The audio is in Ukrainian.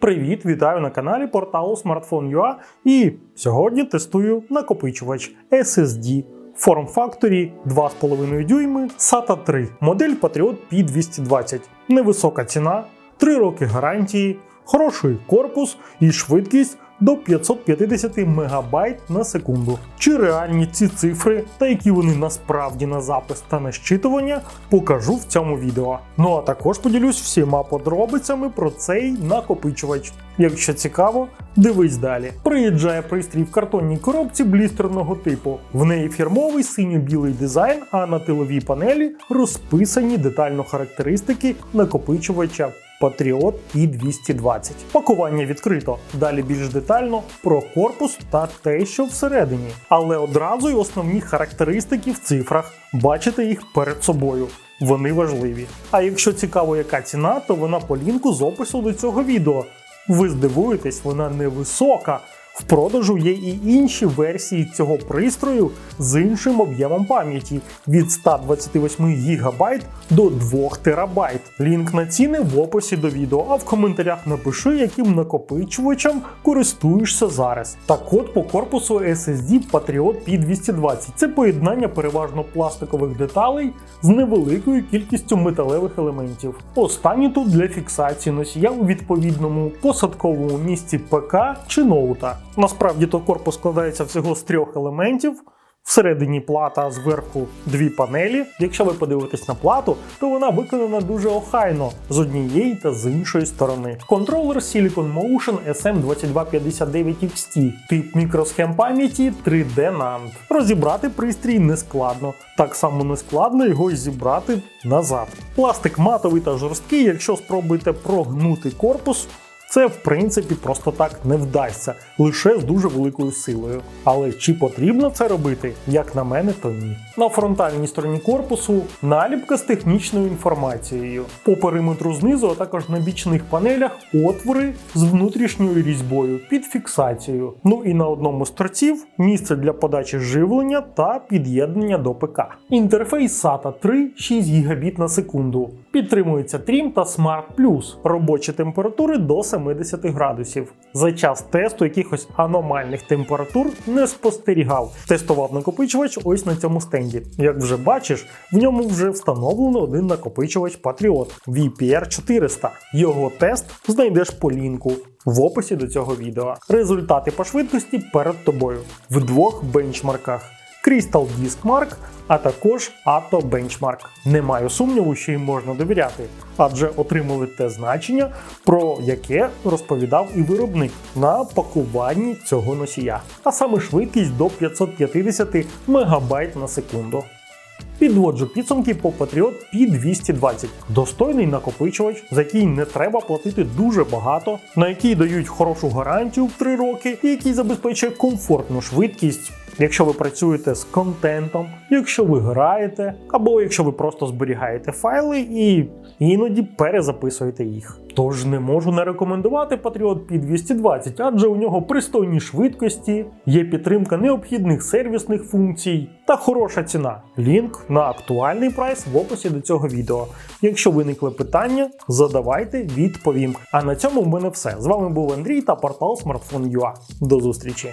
Привіт, вітаю на каналі порталу Smartphone.ua і сьогодні тестую накопичувач SSD Form Factory 2,5 дюйми SATA 3, модель Patriot P220. Невисока ціна, 3 роки гарантії, хороший корпус і швидкість до 550 МБ на секунду. Чи реальні ці цифри та які вони насправді на запис та на щитування, покажу в цьому відео. Ну а також поділюсь всіма подробицями про цей накопичувач. Якщо цікаво, дивись далі. Приїжджає пристрій в картонній коробці блістерного типу. В неї фірмовий синьо-білий дизайн, а на тиловій панелі розписані детально характеристики накопичувача Patriot і 220. Пакування відкрито. Далі більш детально про корпус та те, що всередині. Але одразу й основні характеристики в цифрах. Бачите їх перед собою. Вони важливі. А якщо цікаво, яка ціна, то вона по лінку з опису до цього відео. Ви здивуєтесь, вона невисока. В продажу є і інші версії цього пристрою з іншим об'ємом пам'яті від 128 ГБ до 2 ТБ. Лінк на ціни в описі до відео, а в коментарях напиши, яким накопичувачем користуєшся зараз. Та код по корпусу SSD Patriot P220 це поєднання переважно пластикових деталей з невеликою кількістю металевих елементів. Останні тут для фіксації носія у відповідному посадковому місці ПК чи ноута. Насправді то корпус складається всього з трьох елементів. Всередині плата, а зверху дві панелі. Якщо ви подивитесь на плату, то вона виконана дуже охайно з однієї та з іншої сторони. Контролер Silicon Motion SM2259XT, тип мікросхем пам'яті 3D NAND. Розібрати пристрій не складно, так само не складно його й зібрати назад. Пластик матовий та жорсткий, якщо спробуєте прогнути корпус. Це в принципі просто так не вдасться, лише з дуже великою силою. Але чи потрібно це робити? Як на мене, то ні. На фронтальній стороні корпусу наліпка з технічною інформацією. По периметру знизу, а також на бічних панелях отвори з внутрішньою різьбою під фіксацією. Ну і на одному з торців місце для подачі живлення та під'єднання до ПК. Інтерфейс SATA 3 6 Гбіт на секунду. Підтримується Trim та Smart Plus. Робочі температури до 70 градусів. За час тесту якихось аномальних температур не спостерігав. Тестував накопичувач ось на цьому стенді. Як вже бачиш, в ньому вже встановлено один накопичувач Patriot VPR 400. Його тест знайдеш по лінку. В описі до цього відео. Результати по швидкості перед тобою в двох бенчмарках. Crystal Disk Mark, а також Atto Benchmark. Не маю сумніву, що їм можна довіряти, адже отримали те значення, про яке розповідав і виробник на пакуванні цього носія, а саме швидкість до 550 МБ на секунду. Підводжу підсумки по Patriot P220. Достойний накопичувач, за який не треба платити дуже багато, на який дають хорошу гарантію в 3 роки, і який забезпечує комфортну швидкість. Якщо ви працюєте з контентом, якщо ви граєте, або якщо ви просто зберігаєте файли і іноді перезаписуєте їх. Тож не можу не рекомендувати Patriot P220, адже у нього пристойні швидкості, є підтримка необхідних сервісних функцій та хороша ціна. Лінк на актуальний прайс в описі до цього відео. Якщо виникли питання, задавайте, відповім. А на цьому в мене все. З вами був Андрій та портал Smartphone.ua. До зустрічі!